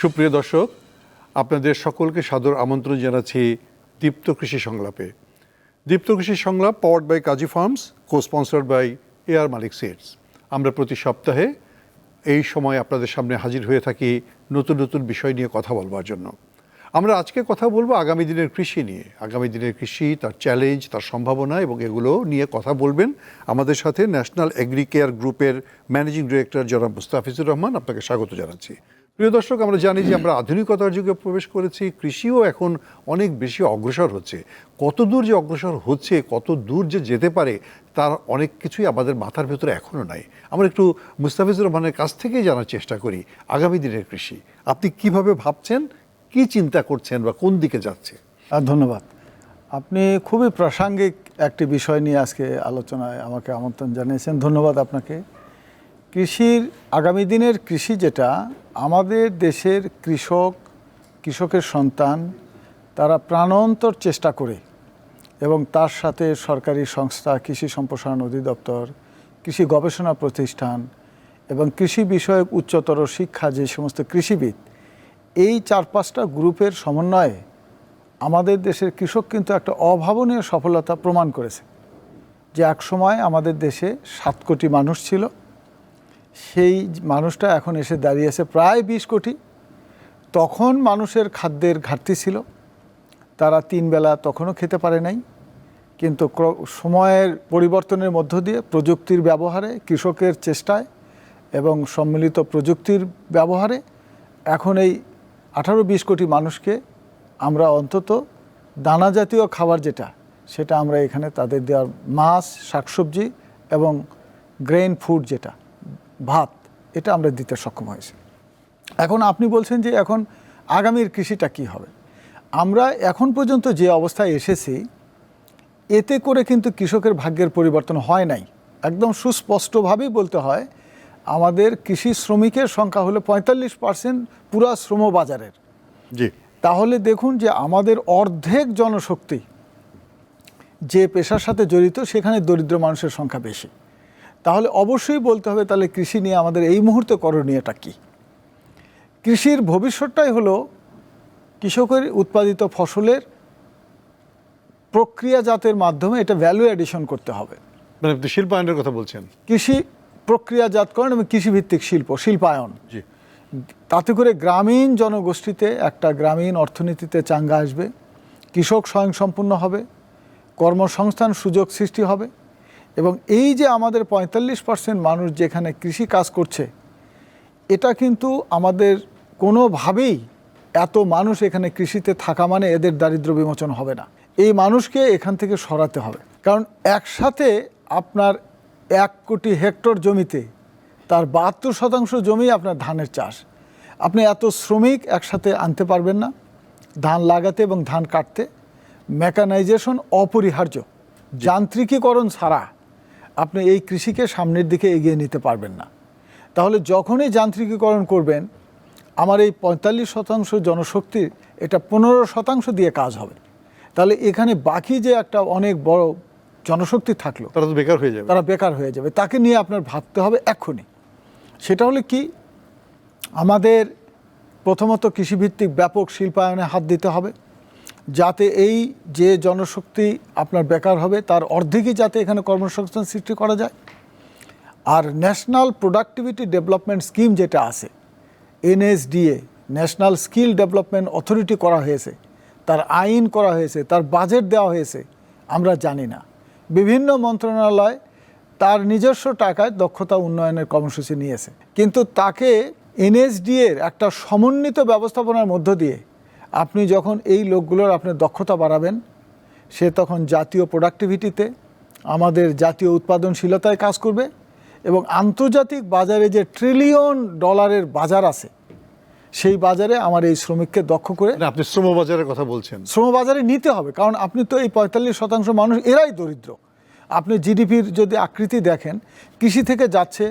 সুপ্রিয় দর্শক, আপনাদের সকলকে সাদর আমন্ত্রণ জানাচ্ছি দীপ্ত কৃষি সংলাপে। Deepto Krishi Songlap powered by Kazi farms co sponsored by air Malik seeds আমরা প্রতি সপ্তাহে এই সময় আপনাদের সামনে হাজির হয়ে থাকি নতুন নতুন বিষয় নিয়ে কথা বলবার জন্য। আমরা আজকে কথা বলব আগামী দিনের কৃষি নিয়ে। আগামী দিনের কৃষি, তার চ্যালেঞ্জ তার সম্ভাবনা এবং এগুলো নিয়ে কথা বলবেন আমাদের সাথে ন্যাশনাল এগ্রিকেয়ার গ্রুপের ম্যানেজিং ডিরেক্টর জনাব মুস্তাফিজুর রহমান। আপনাকে স্বাগত জানাচ্ছি। প্রিয় দর্শক, আমরা জানি যে আমরা আধুনিকতার যুগে প্রবেশ করেছি, কৃষিও এখন অনেক বেশি অগ্রসর হচ্ছে। কত দূর যে অগ্রসর হচ্ছে, কত দূর যে যেতে পারে, তার অনেক কিছুই আমাদের মাথার ভেতরে এখনও নাই। আমরা একটু মুস্তাফিজুর রহমানের কাছ থেকেই জানার চেষ্টা করি আগামী দিনের কৃষি। আপনি কীভাবে ভাবছেন, কি চিন্তা করছেন বা কোন দিকে যাচ্ছে? ধন্যবাদ। আপনি খুবই প্রাসঙ্গিক একটি বিষয় নিয়ে আজকে আলোচনায় আমাকে আমন্ত্রণ জানিয়েছেন। ধন্যবাদ আপনাকে। কৃষির আগামী দিনের কৃষি যেটা, আমাদের দেশের কৃষক, কৃষকের সন্তান, তারা প্রাণান্তর চেষ্টা করে এবং তার সাথে সরকারি সংস্থা, কৃষি সম্প্রসারণ অধিদপ্তর, কৃষি গবেষণা প্রতিষ্ঠান এবং কৃষি বিষয়ক উচ্চতর শিক্ষা যে সমস্ত কৃষিবিদ, এই চার পাঁচটা গ্রুপের সমন্বয়ে আমাদের দেশের কৃষক কিন্তু একটা অভাবনীয় সফলতা প্রমাণ করেছে। যে এক সময় আমাদের দেশে সাত কোটি মানুষ ছিল সেই মানুষটা এখন এসে দাঁড়িয়েছে প্রায় বিশ কোটি। তখন মানুষের খাদ্যের ঘাটতি ছিল। তারা তিন বেলা তখনও খেতে পারে নাই। কিন্তু সময়ের পরিবর্তনের মধ্য দিয়ে প্রযুক্তির ব্যবহারে, কৃষকের চেষ্টায় এবং সম্মিলিত প্রযুক্তির ব্যবহারে এখন এই আঠারো বিশ কোটি মানুষকে আমরা অন্তত দানা জাতীয় খাবার যেটা, সেটা আমরা এখানে তাদের দেওয়ার মাছ, শাকসবজি এবং গ্রেন ফুড যেটা ভাত এটা আমরা দিতে সক্ষম হয়েছি। এখন আপনি বলছেন যে এখন আগামীর কৃষিটা কি হবে? আমরা এখন পর্যন্ত যে অবস্থায় এসেছি এতে করে কিন্তু কৃষকের ভাগ্যের পরিবর্তন হয় নাই। একদম সুস্পষ্টভাবেই বলতে হয় আমাদের কৃষি শ্রমিকের সংখ্যা হলো পঁয়তাল্লিশ পার্সেন্ট পুরা শ্রম বাজারের। জি। তাহলে দেখুন যে আমাদের অর্ধেক জনশক্তি যে পেশার সাথে জড়িত সেখানে দরিদ্র মানুষের সংখ্যা বেশি। তাহলে অবশ্যই বলতে হবে তাহলে কৃষি নিয়ে আমাদের এই মুহূর্তে করণীয়টা কী? কৃষির ভবিষ্যৎটাই হলো কৃষকের উৎপাদিত ফসলের প্রক্রিয়াজাতের মাধ্যমে এটা ভ্যালু অ্যাডিশন করতে হবে। মানে শিল্পায়নের কথা বলছেন। কৃষি প্রক্রিয়াজাতকরণ এবং কৃষিভিত্তিক শিল্প শিল্পায়ন। জি। তাতে করে গ্রামীণ জনগোষ্ঠীতে একটা গ্রামীণ অর্থনীতিতে চাঙ্গা আসবে কৃষক স্বয়ংসম্পূর্ণ হবে কর্মসংস্থান সুযোগ সৃষ্টি হবে। এবং এই যে আমাদের পঁয়তাল্লিশ পার্সেন্ট মানুষ যেখানে কৃষি কাজ করছে এটা কিন্তু আমাদের কোনোভাবেই এত মানুষ এখানে কৃষিতে থাকা মানে এদের দারিদ্র বিমোচন হবে না। এই মানুষকে এখান থেকে সরাতে হবে। কারণ একসাথে আপনার এক কোটি হেক্টর জমিতে তার বাহাত্তর শতাংশ জমি আপনার ধানের চাষ। আপনি এত শ্রমিক একসাথে আনতে পারবেন না। ধান লাগাতে এবং ধান কাটতে। মেকানাইজেশন অপরিহার্য। যান্ত্রিকীকরণ ছাড়া আপনি এই কৃষিকে সামনের দিকে এগিয়ে নিতে পারবেন না। তাহলে যখনই যান্ত্রিকীকরণ করবেন আমার এই পঁয়তাল্লিশ শতাংশ জনশক্তির এটা পনেরো শতাংশ দিয়ে কাজ হবে। তাহলে এখানে বাকি যে একটা অনেক বড় জনশক্তি থাকল তারা তো বেকার হয়ে যাবে। তারা বেকার হয়ে যাবে। তাকে নিয়ে আপনার ভাবতে হবে এক্ষুনি। সেটা হলে কি আমাদের প্রথমত কৃষিভিত্তিক ব্যাপক শিল্পায়নে হাত দিতে হবে। যাতে এই যে জনশক্তি আপনার বেকার হবে, তার অর্ধেকই যাতে এখানে কর্মসংস্থান সৃষ্টি করা যায়। আর ন্যাশনাল প্রোডাক্টিভিটি ডেভেলপমেন্ট স্কিম যেটা আছে, NSDA, national skill development authority করা হয়েছে, তার আইন করা হয়েছে, তার বাজেট দেওয়া হয়েছে, আমরা জানি না। বিভিন্ন মন্ত্রণালয় তার নিজস্ব টাকায় দক্ষতা উন্নয়নের কর্মসূচি নিয়েছে। কিন্তু তাকে এনএসডিএর একটা সমন্বিত ব্যবস্থাপনার মধ্য দিয়ে আপনি যখন এই লোকগুলোর আপনি দক্ষতা বাড়াবেন সে তখন জাতীয় প্রোডাক্টিভিটিতে আমাদের জাতীয় উৎপাদনশীলতায় কাজ করবে এবং আন্তর্জাতিক বাজারে যে ট্রিলিয়ন ডলারের বাজার আছে সেই বাজারে আমার এই শ্রমিককে দক্ষ করে আপনি শ্রম বাজারের কথা বলছেন। শ্রম বাজারে নিতে হবে কারণ আপনি তো এই পঁয়তাল্লিশ শতাংশ মানুষ এরাই দরিদ্র। আপনি জিডিপির যদি আকৃতি দেখেন কৃষি থেকে যাচ্ছে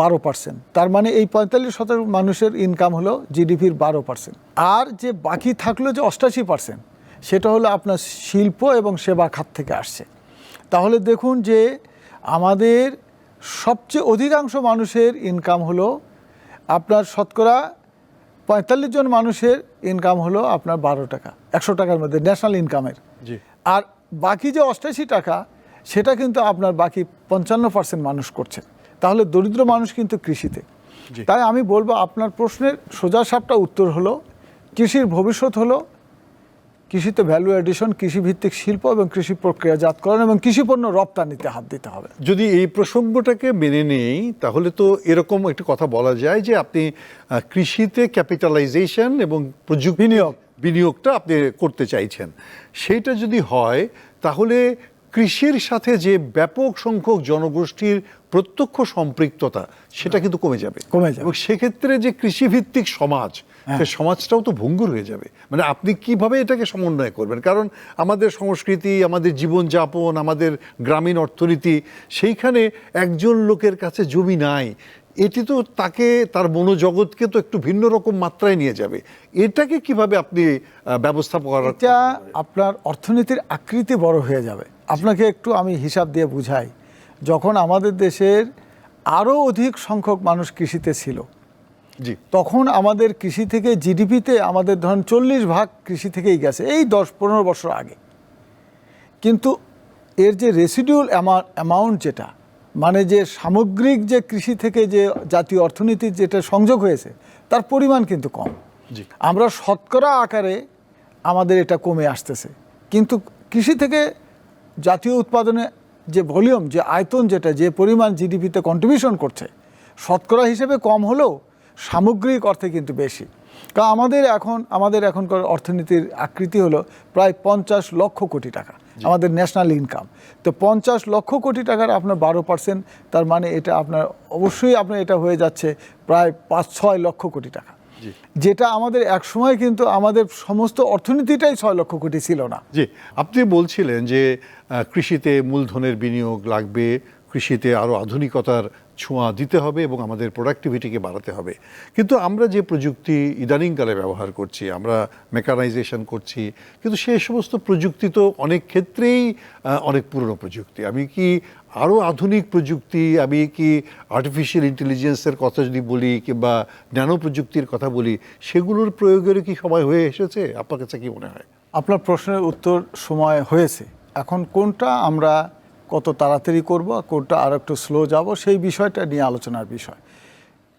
বারো পার্সেন্ট তার মানে এই পঁয়তাল্লিশ শতাংশ মানুষের ইনকাম হলো জিডিপির বারো পার্সেন্ট আর যে বাকি থাকল যে অষ্টাশি পার্সেন্ট সেটা হলো আপনার শিল্প এবং সেবা খাত থেকে আসছে। তাহলে দেখুন যে আমাদের সবচেয়ে অধিকাংশ মানুষের ইনকাম হলো আপনার শতকরা পঁয়তাল্লিশ জন মানুষের ইনকাম হলো আপনার বারো টাকা একশো টাকার মধ্যে ন্যাশনাল ইনকামের জি। আর বাকি যে অষ্টাশি টাকা সেটা কিন্তু আপনার বাকি পঞ্চান্ন পার্সেন্ট মানুষ করছে। তাহলে দরিদ্র মানুষ কিন্তু কৃষিতে। তাই আমি বলব আপনার প্রশ্নের সোজা সাপটা উত্তর হলো কৃষির ভবিষ্যৎ হলো কৃষিতে ভ্যালু এডিশন কৃষিভিত্তিক শিল্প এবং কৃষি প্রক্রিয়াজাতকরণ এবং কৃষি পণ্য রপ্তানিতে হাত দিতে হবে। যদি এই প্রসঙ্গটাকে মেনে নেই তাহলে তো এরকম একটি কথা বলা যায় যে আপনি কৃষিতে ক্যাপিটালাইজেশন এবং প্রযুক্তি বিনিয়োগ। বিনিয়োগটা আপনি করতে চাইছেন। সেইটা যদি হয় তাহলে কৃষির সাথে যে ব্যাপক সংখ্যক জনগোষ্ঠীর প্রত্যক্ষ সম্পৃক্ততা সেটা কিন্তু কমে যাবে কমে যাবে। এবং সেক্ষেত্রে যে কৃষিভিত্তিক সমাজ হ্যাঁ। সে সমাজটাও তো ভঙ্গুর হয়ে যাবে মানে আপনি কীভাবে এটাকে সমন্বয় করবেন কারণ আমাদের সংস্কৃতি আমাদের জীবনযাপন আমাদের গ্রামীণ অর্থনীতি সেইখানে একজন লোকের কাছে জমি নাই এটি তো তাকে তার মনোজগৎকে তো একটু ভিন্ন রকম মাত্রায় নিয়ে যাবে। এটাকে কীভাবে আপনি আহ, ব্যবস্থা করার এটা আপনার অর্থনীতির আকৃতি বড় হয়ে যাবে। আপনাকে একটু আমি হিসাব দিয়ে বুঝাই। যখন আমাদের দেশের আরও অধিক সংখ্যক মানুষ কৃষিতে ছিল জি। তখন আমাদের কৃষি থেকে জিডিপিতে আমাদের ধরুন চল্লিশ ভাগ কৃষি থেকেই গেছে এই দশ পনেরো বছর আগে। কিন্তু এর যে রেসিডিউল অ্যামাউন্ট যেটা মানে যে সামগ্রিক যে কৃষি থেকে যে জাতীয় অর্থনীতির যেটা সংযোগ হয়েছে তার পরিমাণ কিন্তু কম। আমরা শতকরা আকারে আমাদের এটা কমে আসতেছে। কিন্তু কৃষি থেকে জাতীয় উৎপাদনে যে ভলিউম যে আয়তন যেটা যে পরিমাণ জিডিপিতে কন্ট্রিবিউশন করছে শতকরা হিসেবে কম হলেও সামগ্রিক অর্থে কিন্তু বেশি। কারণ আমাদের এখন আমাদের এখনকার অর্থনীতির আকৃতি হলো প্রায় পঞ্চাশ লক্ষ কোটি টাকা আমাদের ন্যাশনাল ইনকাম। তো পঞ্চাশ লক্ষ কোটি টাকার আপনার বারো পার্সেন্ট তার মানে এটা আপনার অবশ্যই আপনার এটা হয়ে যাচ্ছে প্রায় পাঁচ ছয় লক্ষ কোটি টাকা। যেটা আমাদের এক সময় কিন্তু আমাদের সমস্ত অর্থনীতিটাই ছয় লক্ষ কোটি ছিল না। জি আপনি বলছিলেন যে কৃষিতে মূলধনের বিনিয়োগ লাগবে কৃষিতে আরও আধুনিকতার ছোঁয়া দিতে হবে এবং আমাদের প্রোডাক্টিভিটিকে বাড়াতে হবে। কিন্তু আমরা যে প্রযুক্তি ইদানিংকালে ব্যবহার করছি, আমরা মেকানাইজেশন করছি, কিন্তু সেই সমস্ত প্রযুক্তি তো অনেক ক্ষেত্রেই অনেক পুরনো প্রযুক্তি। আমি কি আরও আধুনিক প্রযুক্তি, আমি কি আর্টিফিশিয়াল ইন্টেলিজেন্সের কথা যদি বলি কিংবা ন্যানো প্রযুক্তির কথা বলি, সেগুলোর প্রয়োগের কি সময় হয়ে এসেছে? আপনার কাছে কি মনে হয়? আপনার প্রশ্নের উত্তর সময় হয়েছে। এখন কোনটা আমরা কত তাড়াতাড়ি করব কোনটা আর একটু স্লো যাব, সেই বিষয়টা নিয়ে আলোচনার বিষয়।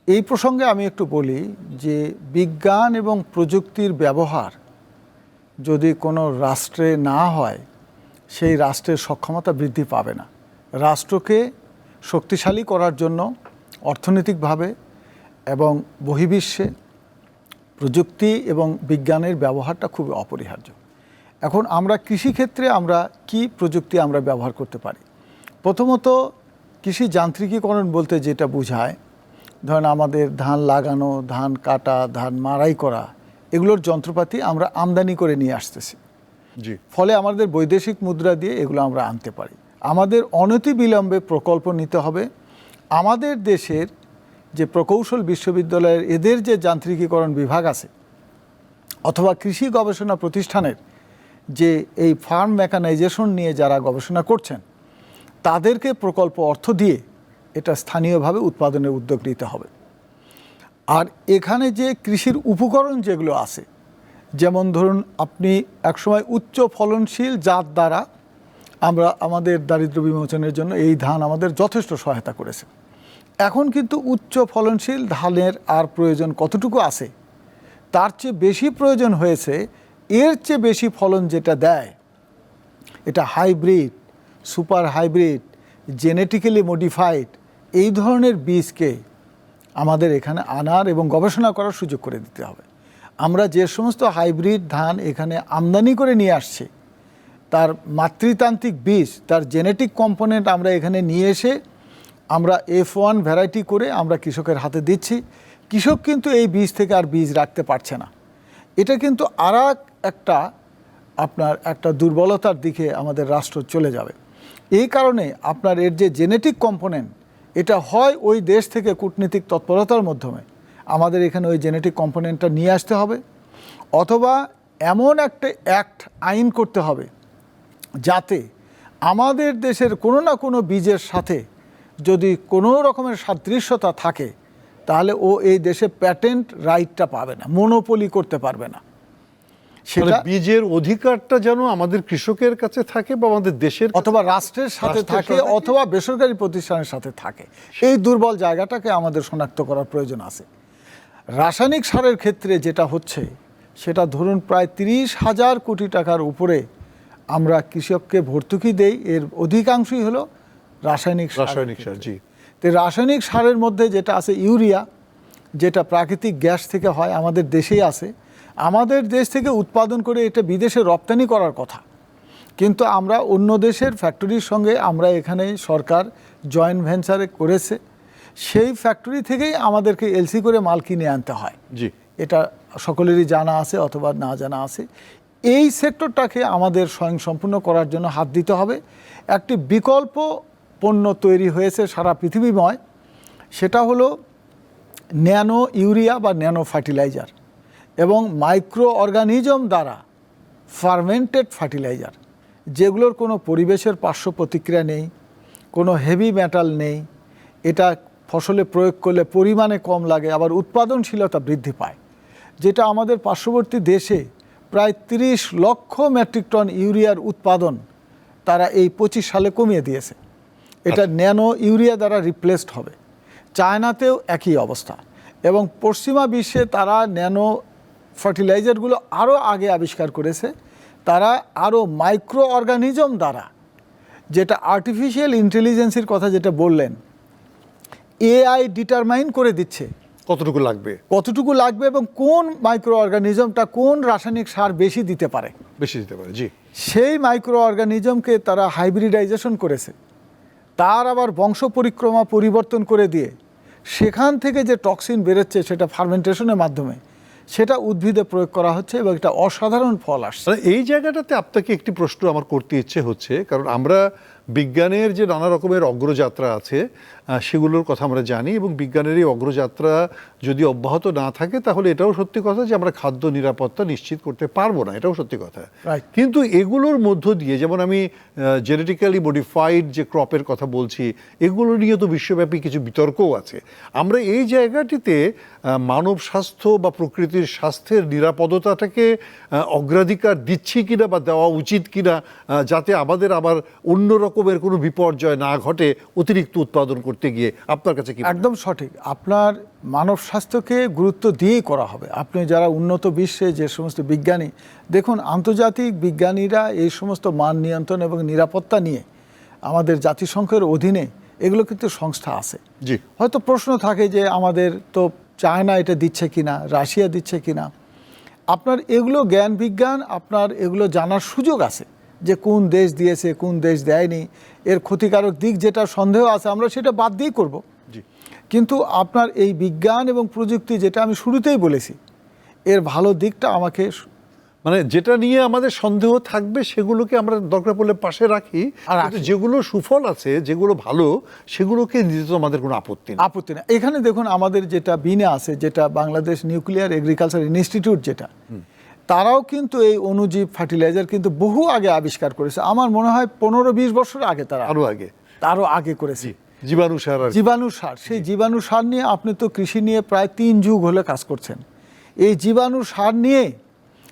এই প্রসঙ্গে আমি একটু বলি যে বিজ্ঞান এবং প্রযুক্তির ব্যবহার যদি কোনো রাষ্ট্রে না হয়, সেই রাষ্ট্রের সক্ষমতা বৃদ্ধি পাবে না। রাষ্ট্রকে শক্তিশালী করার জন্য অর্থনৈতিকভাবে এবং বহির্বিশ্বে প্রযুক্তি এবং বিজ্ঞানের ব্যবহারটা খুবই অপরিহার্য। এখন আমরা কৃষিক্ষেত্রে আমরা কি প্রযুক্তি আমরা ব্যবহার করতে পারি? প্রথমত কৃষি যান্ত্রিকীকরণ বলতে যেটা বোঝায় ধরেন আমাদের ধান লাগানো ধান কাটা ধান মারাই করা এগুলোর যন্ত্রপাতি আমরা আমদানি করে নিয়ে আসতেছি। জি। ফলে আমাদের বৈদেশিক মুদ্রা দিয়ে এগুলো আমরা আনতে পারি। আমাদের অনতি বিলম্বে প্রকল্প নিতে হবে। আমাদের দেশের যে প্রকৌশল বিশ্ববিদ্যালয়ের এদের যে যান্ত্রিকীকরণ বিভাগ আছে অথবা কৃষি গবেষণা প্রতিষ্ঠানের যে এই ফার্ম মেকানাইজেশন নিয়ে যারা গবেষণা করছেন, তাদেরকে প্রকল্প অর্থ দিয়ে এটা স্থানীয়ভাবে উৎপাদনের উদ্যোগ নিতে হবে। আর এখানে যে কৃষির উপকরণ যেগুলো আছে, যেমন ধরুন আপনি একসময় উচ্চ ফলনশীল জাত দ্বারা আমরা আমাদের দারিদ্র বিমোচনের জন্য এই ধান আমাদের যথেষ্ট সহায়তা করেছে। এখন কিন্তু উচ্চ ফলনশীল ধানের আর প্রয়োজন কতটুকু আছে, তার চেয়ে বেশি প্রয়োজন হয়েছে এর চেয়ে বেশি ফলন যেটা দেয়, এটা hybrid, super hybrid, genetically modified, এই ধরনের বীজকে আমাদের এখানে আনার এবং গবেষণা করার সুযোগ করে দিতে হবে। আমরা যে সমস্ত হাইব্রিড ধান এখানে আমদানি করে নিয়ে আসছি, তার মাতৃতান্ত্রিক বীজ, তার জেনেটিক কম্পোনেন্ট আমরা এখানে নিয়ে এসে আমরা এফ ওয়ান ভ্যারাইটি করে আমরা কৃষকের হাতে দিচ্ছি। কৃষক কিন্তু এই বীজ থেকে আর বীজ রাখতে পারছে না। এটা কিন্তু আর একটা আপনার একটা দুর্বলতার দিকে আমাদের রাষ্ট্র চলে যাবে। এই কারণে আপনার এর যে জেনেটিক কম্পোনেন্ট এটা হয় ওই দেশ থেকে কূটনীতিক তৎপরতার মাধ্যমে। আমাদের এখানে ওই জেনেটিক কম্পোনেন্টটা নিয়ে আসতে হবে অথবা এমন একটা অ্যাক্ট আইন করতে হবে যাতে আমাদের দেশের কোনো না কোনো বীজের সাথে যদি কোনো রকমের সাদৃশ্যতা থাকে, তাহলে ও এই দেশে প্যাটেন্ট রাইটটা পাবে না মনোপলি করতে পারবে না। সেটা বীজের অধিকারটা যেন আমাদের কৃষকের কাছে থাকে বা আমাদের দেশের অথবা রাষ্ট্রের সাথে থাকে অথবা বেসরকারি প্রতিষ্ঠানের সাথে থাকে। এই দুর্বল জায়গাটাকে আমাদের শনাক্ত করার প্রয়োজন আছে। রাসায়নিক সারের ক্ষেত্রে যেটা হচ্ছে সেটা ধরুন প্রায় তিরিশ হাজার কোটি টাকার উপরে আমরা কৃষককে ভর্তুকি দেই। এর অধিকাংশই হলো রাসায়নিক রাসায়নিক সার জি। তো রাসায়নিক সারের মধ্যে যেটা আছে ইউরিয়া যেটা প্রাকৃতিক গ্যাস থেকে হয় আমাদের দেশেই আছে। আমাদের দেশ থেকে উৎপাদন করে এটা বিদেশে রপ্তানি করার কথা। কিন্তু আমরা অন্য দেশের ফ্যাক্টরির সঙ্গে আমরা এখানে সরকার জয়েন্ট ভেঞ্চারে করেছে। সেই ফ্যাক্টরি থেকেই আমাদেরকে এলসি করে মাল কিনে আনতে হয়। জি। এটা সকলেরই জানা আছে অথবা না জানা আছে। এই সেক্টরটাকে আমাদের স্বয়ংসম্পূর্ণ করার জন্য হাত দিতে হবে। একটি বিকল্প পণ্য তৈরি হয়েছে সারা পৃথিবীময়। সেটা হলো ন্যানো ইউরিয়া বা ন্যানো ফার্টিলাইজার। এবং মাইক্রো অর্গানিজম দ্বারা ফার্মেন্টেড ফার্টিলাইজার যেগুলোর কোনো পরিবেশের পার্শ্ব প্রতিক্রিয়া নেই কোনো হেভি মেটাল নেই এটা ফসলে প্রয়োগ করলে পরিমাণে কম লাগে আবার উৎপাদনশীলতা বৃদ্ধি পায়। যেটা আমাদের পার্শ্ববর্তী দেশে প্রায় তিরিশ লক্ষ মেট্রিক টন ইউরিয়ার উৎপাদন তারা এই পঁচিশ সালে কমিয়ে দিয়েছে। এটা ন্যানো ইউরিয়া দ্বারা রিপ্লেসড হবে। চায়নাতেও একই অবস্থা এবং পশ্চিমা বিশ্বে তারা ন্যানো ফার্টিলাইজারগুলো আরও আগে আবিষ্কার করেছে তারা আরও মাইক্রো অর্গানিজম দ্বারা যেটা আর্টিফিশিয়াল ইন্টেলিজেন্সের কথা যেটা বললেন এআই ডিটারমাইন করে দিচ্ছে। কতটুকু লাগবে? কতটুকু লাগবে এবং কোন মাইক্রো অর্গানিজমটা কোন রাসায়নিক সার বেশি দিতে পারে? বেশি দিতে পারে জি। সেই মাইক্রো অর্গানিজমকে তারা হাইব্রিডাইজেশন করেছে। তার আবার বংশ পরিক্রমা পরিবর্তন করে দিয়ে সেখান থেকে যে টক্সিন বেরোচ্ছে সেটা ফার্মেন্টেশনের মাধ্যমে সেটা উদ্ভিদে প্রয়োগ করা হচ্ছে এবং একটা অসাধারণ ফল আসছে। মানে এই জায়গাটাতে আপনাকে একটি প্রশ্ন আমার করতে ইচ্ছে হচ্ছে, কারণ আমরা বিজ্ঞানের যে নানা রকমের অগ্রযাত্রা আছে সেগুলোর কথা আমরা জানি এবং বিজ্ঞানের এই অগ্রযাত্রা যদি অব্যাহত না থাকে তাহলে এটাও সত্যি কথা যে আমরা খাদ্য নিরাপত্তা নিশ্চিত করতে পারব না এটাও সত্যি কথা। কিন্তু এগুলোর মধ্য দিয়ে যেমন আমি জেনেটিক্যালি মডিফাইড যে ক্রপের কথা বলছি এগুলো নিয়ে তো বিশ্বব্যাপী কিছু বিতর্কও আছে। আমরা এই জায়গাটিতে মানব স্বাস্থ্য বা প্রকৃতির স্বাস্থ্যের নিরাপদতাটাকে অগ্রাধিকার দিচ্ছি কিনা বা দেওয়া উচিত কিনা যাতে আমাদের আবার অন্য রকমের কোনো বিপর্যয় না ঘটে অতিরিক্ত উৎপাদন করতে গিয়ে আপনার কাছে কি একদম সঠিক। আপনার মানব স্বাস্থ্যকে গুরুত্ব দিয়েই করা হবে। আপনি যারা উন্নত বিশ্বে যে সমস্ত বিজ্ঞানী দেখুন আন্তর্জাতিক বিজ্ঞানীরা এই সমস্ত মান নিয়ন্ত্রণ এবং নিরাপত্তা নিয়ে আমাদের জাতিসংঘের অধীনে এগুলো কিন্তু সংস্থা আছে। জি। হয়তো প্রশ্ন থাকে যে আমাদের তো চায়না এটা দিচ্ছে কিনা রাশিয়া দিচ্ছে কিনা আপনার এগুলো জ্ঞান বিজ্ঞান আপনার এগুলো জানার সুযোগ আছে। যে কোন দেশ দিয়েছে কোন দেশ দেয়নি এর ক্ষতিকারক দিক যেটা সন্দেহ আছে আমরা সেটা বাদ দিয়েই করব। কিন্তু আপনার এই বিজ্ঞান এবং প্রযুক্তি যেটা আমি শুরুতেই বলেছি এর ভালো দিকটা আমাকে মানে যেটা নিয়ে আমাদের সন্দেহ থাকবে সেগুলোকে আমরা দরকার পড়লে পাশে রাখি। আর যেগুলো সুফল আছে যেগুলো ভালো সেগুলোকে নিতে তো আমাদের কোনো আপত্তি নেই। আপত্তি না এখানে দেখুন আমাদের যেটা বিনে আছে যেটা বাংলাদেশ নিউক্লিয়ার এগ্রিকালচার ইনস্টিটিউট যেটা তারাও কিন্তু এই অনুজীব ফার্টিলাইজার কিন্তু বহু আগে আবিষ্কার করেছে। আমার মনে হয় পনেরো বিশ বছর আগে তারা। আরও আগে। তারও আগে করেছে। জীবাণু সার জীবাণু সার। সেই জীবাণু সার নিয়ে আপনি তো কৃষি নিয়ে প্রায় তিন যুগ হলে কাজ করছেন। এই জীবাণু সার নিয়ে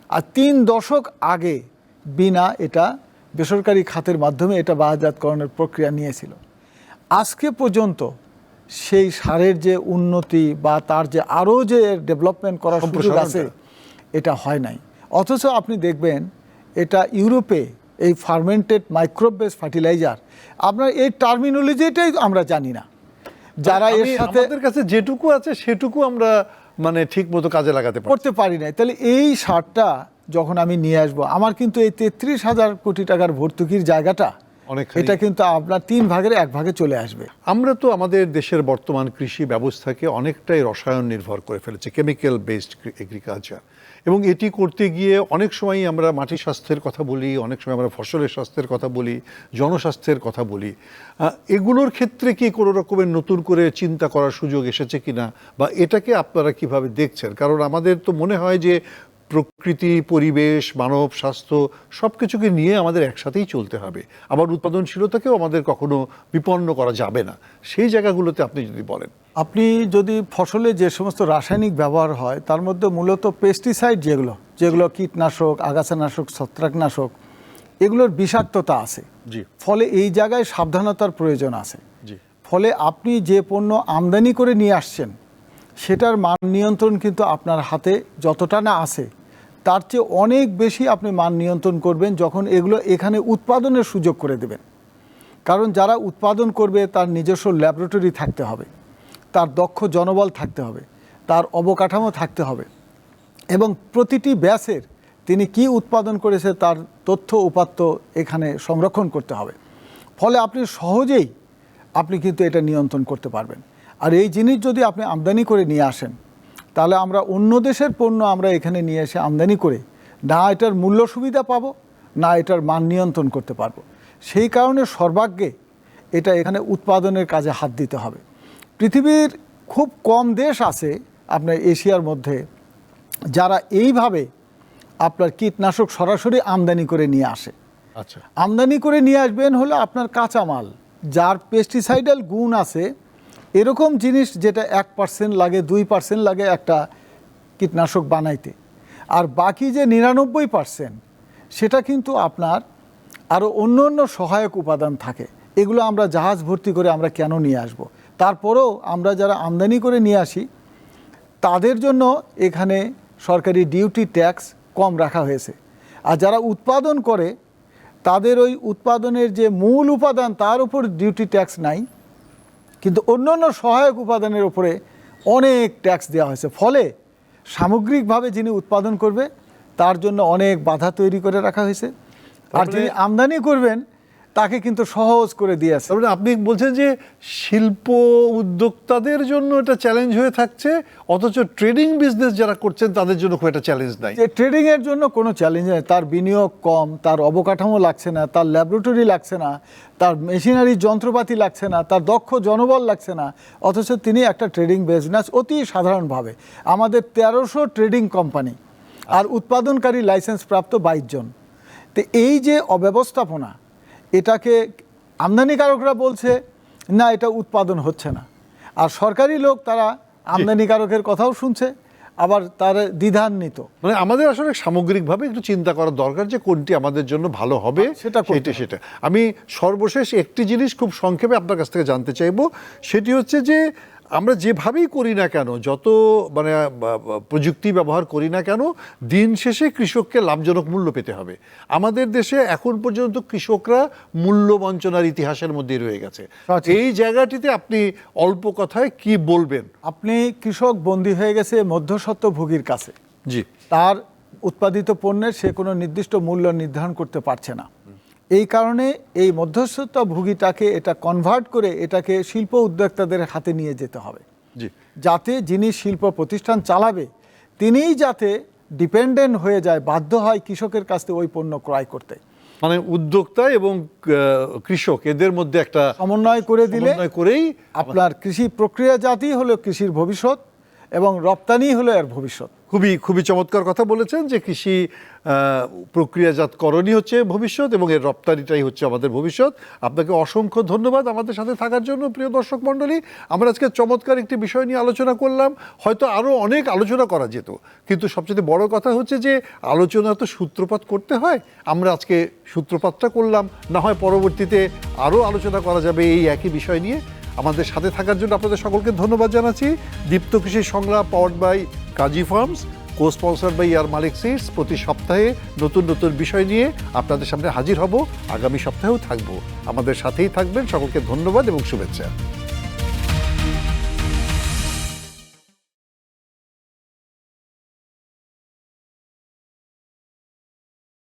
আর তিন দশক আগে বিনা এটা বেসরকারি খাতের মাধ্যমে এটা বাজাতকরণের প্রক্রিয়া নিয়েছিল। আজকে পর্যন্ত সেই সারের যে উন্নতি বা তার যে আরও যে ডেভেলপমেন্ট করার সুযোগ আছে এটা হয় নাই। অথচ আপনি দেখবেন এটা ইউরোপে এই ফার্মেন্টেড মাইক্রোবেস ফার্টিলাইজার আপনার এই টার্মিনোলজিটাই আমরা জানি না। যারা এর সাথে কাছে যেটুকু আছে সেটুকু আমরা মানে ঠিক মতো কাজে লাগাতে করতে পারি না তাহলে এই সারটা যখন আমি নিয়ে আসব আমার কিন্তু এই তেত্রিশ হাজার কোটি টাকার ভর্তুকির জায়গাটা এটা কিন্তু আপনার তিন ভাগের এক ভাগে চলে আসবে। আমরা তো আমাদের দেশের বর্তমান কৃষি ব্যবস্থাকে অনেকটাই রসায়ন নির্ভর করে ফেলেছে কেমিক্যাল বেসড এগ্রিকালচার এবং এটি করতে গিয়ে অনেক সময় আমরা মাটির স্বাস্থ্যের কথা বলি অনেক সময় আমরা ফসলের স্বাস্থ্যের কথা বলি জনস্বাস্থ্যের কথা বলি। এগুলোর ক্ষেত্রে কি কোনো রকমের নতুন করে চিন্তা করার সুযোগ এসেছে কিনা বা এটাকে আপনারা কীভাবে দেখছেন? কারণ আমাদের তো মনে হয় যে প্রকৃতি পরিবেশ মানব স্বাস্থ্য সব কিছুকে নিয়ে আমাদের একসাথেই চলতে হবে। আবার উৎপাদনশীলতাকেও আমাদের কখনো বিপন্ন করা যাবে না। সেই জায়গাগুলোতে আপনি যদি বলেন। আপনি যদি ফসলে যে সমস্ত রাসায়নিক ব্যবহার হয় তার মধ্যে মূলত পেস্টিসাইড যেগুলো যেগুলো কীটনাশক আগাছানাশক ছত্রাকনাশক এগুলোর বিষাক্ততা আছে। জি। ফলে এই জায়গায় সাবধানতার প্রয়োজন আছে। জি। ফলে আপনি যে পণ্য আমদানি করে নিয়ে আসছেন সেটার মান নিয়ন্ত্রণ কিন্তু আপনার হাতে যতটা না আছে তার চেয়ে অনেক বেশি আপনি মান নিয়ন্ত্রণ করবেন যখন এগুলো এখানে উৎপাদনের সুযোগ করে দেবেন। কারণ যারা উৎপাদন করবে, তার নিজস্ব ল্যাবরেটরি থাকতে হবে, তার দক্ষ জনবল থাকতে হবে, তার অবকাঠামো থাকতে হবে এবং প্রতিটি ব্যাসের তিনি কি উৎপাদন করেছে, তার তথ্য উপাত্ত এখানে সংরক্ষণ করতে হবে। ফলে আপনি সহজেই আপনি কিন্তু এটা নিয়ন্ত্রণ করতে পারবেন। আর এই জিনিস যদি আপনি আমদানি করে নিয়ে আসেন তাহলে আমরা অন্য দেশের পণ্য আমরা এখানে নিয়ে এসে আমদানি করে না এটার মূল্য সুবিধা পাবো না এটার মান নিয়ন্ত্রণ করতে পারব। সেই কারণে সর্বাগ্যে এটা এখানে উৎপাদনের কাজে হাত দিতে হবে। পৃথিবীর খুব কম দেশ আছে আপনার এশিয়ার মধ্যে যারা এইভাবে আপনার কীটনাশক সরাসরি আমদানি করে নিয়ে আসে। আচ্ছা। আমদানি করে নিয়ে আসবেন হলো আপনার কাঁচামাল যার পেস্টিসাইডাল গুণ আছে এরকম জিনিস যেটা এক পার্সেন্ট লাগে, দুই পার্সেন্ট লাগে একটা কীটনাশক বানাইতে। আর বাকি যে নিরানব্বই পার্সেন্ট, সেটা কিন্তু আপনার আরও অন্য অন্য সহায়ক উপাদান থাকে। এগুলো আমরা জাহাজ ভর্তি করে আমরা কেন নিয়ে আসব। তারপরেও আমরা যারা আমদানি করে নিয়ে আসি, তাদের জন্য এখানে সরকারি ডিউটি ট্যাক্স কম রাখা হয়েছে। আর যারা উৎপাদন করে, তাদের ওই উৎপাদনের যে মূল উপাদান, তার উপর ডিউটি ট্যাক্স নাই। কিন্তু অন্যান্য অন্য সহায়ক উপাদানের ওপরে অনেক ট্যাক্স দেওয়া হয়েছে। ফলে সামগ্রিকভাবে যিনি উৎপাদন করবে তার জন্য অনেক বাধা তৈরি করে রাখা হয়েছে। আর যিনি আমদানি করবেন তাকে কিন্তু সহজ করে দিয়েছে। তার মানে আপনি বলছেন যে শিল্প উদ্যোক্তাদের জন্য এটা চ্যালেঞ্জ হয়ে থাকছে অথচ ট্রেডিং বিজনেস যারা করছেন তাদের জন্য খুব একটা চ্যালেঞ্জ নাই। যে ট্রেডিং এর জন্য কোনো চ্যালেঞ্জ নেই। তার বিনিয়োগ কম তার অবকাঠামো লাগছে না তার ল্যাবরেটরি লাগছে না তার মেশিনারি যন্ত্রপাতি লাগছে না তার দক্ষ জনবল লাগছে না অথচ তিনি একটা ট্রেডিং বিজনেস অতি সাধারণভাবে। আমাদের তেরোশো ট্রেডিং কোম্পানি আর উৎপাদনকারী লাইসেন্স প্রাপ্ত বাইশ জন। তো এই যে অব্যবস্থাপনা এটাকে আমদানিকারকরা বলছে না এটা উৎপাদন হচ্ছে না। আর সরকারি লোক তারা আমদানিকারকের কথাও শুনছে আবার তার দ্বিধান্বিত। মানে আমাদের আসলে সামগ্রিকভাবে একটু চিন্তা করা দরকার যে কোনটি আমাদের জন্য ভালো হবে সেটা কোনটি সেটা সেটা। আমি সর্বশেষ একটি জিনিস খুব সংক্ষেপে আপনার কাছ থেকে জানতে চাইব সেটি হচ্ছে যে আমরা যেভাবেই করি না কেন যত মানে প্রযুক্তি ব্যবহার করি না কেন দিন শেষে কৃষককে লাভজনক মূল্য পেতে হবে। আমাদের দেশে এখন পর্যন্ত কৃষকরা মূল্য বঞ্চনার ইতিহাসের মধ্যে রয়ে গেছে। সঠিক। এই জায়গাটিতে আপনি অল্প কথায় কি বলবেন? আপনি কৃষক বন্দী হয়ে গেছে মধ্যস্বত্বভোগীর কাছে। জি। তার উৎপাদিত পণ্যের সে কোনো নির্দিষ্ট মূল্য নির্ধারণ করতে পারছে না। এই কারণে এই মধ্যস্থতাভোগীটাকে এটা কনভার্ট করে এটাকে শিল্প উদ্যোক্তাদের হাতে নিয়ে যেতে হবে। যাতে যিনি শিল্প প্রতিষ্ঠান চালাবে তিনিই যাতে ডিপেন্ডেন্ট হয়ে যায় বাধ্য হয় কৃষকের কাছ থেকে ওই পণ্য ক্রয় করতে। মানে উদ্যোক্তা এবং কৃষক এদের মধ্যে একটা সমন্বয় করে দিলে করেই আপনার কৃষি প্রক্রিয়া প্রক্রিয়াজাতই হলো কৃষির ভবিষ্যৎ। এবং রপ্তানি হলো এর ভবিষ্যৎ। খুবই খুবই চমৎকার কথা বলেছেন যে কৃষি প্রক্রিয়াজাতকরণই হচ্ছে ভবিষ্যৎ এবং এর রপ্তানিটাই হচ্ছে আমাদের ভবিষ্যৎ। আপনাকে অসংখ্য ধন্যবাদ আমাদের সাথে থাকার জন্য, প্রিয় দর্শক মণ্ডলী। আমরা আজকে চমৎকার একটি বিষয় নিয়ে আলোচনা করলাম। হয়তো আরও অনেক আলোচনা করা যেত। কিন্তু সবচেয়ে বড় কথা হচ্ছে যে, আলোচনা তো সূত্রপাত করতে হয়। আমরা আজকে সূত্রপাতটা করলাম। না হয় পরবর্তীতে আরও আলোচনা করা যাবে এই একই বিষয় নিয়ে। আমাদের সাথে থাকার জন্য আপনাদের সকলকে ধন্যবাদ জানাচ্ছি। Deepto Krishi Songlap powered by Kazi farms co sponsor by year Malik seeds প্রতি সপ্তাহে নতুন নতুন বিষয় নিয়ে আপনাদের সামনে হাজির হব। আগামী সপ্তাহেও থাকব। আমাদের সাথেই থাকবেন। সকলকে ধন্যবাদ এবং শুভেচ্ছা।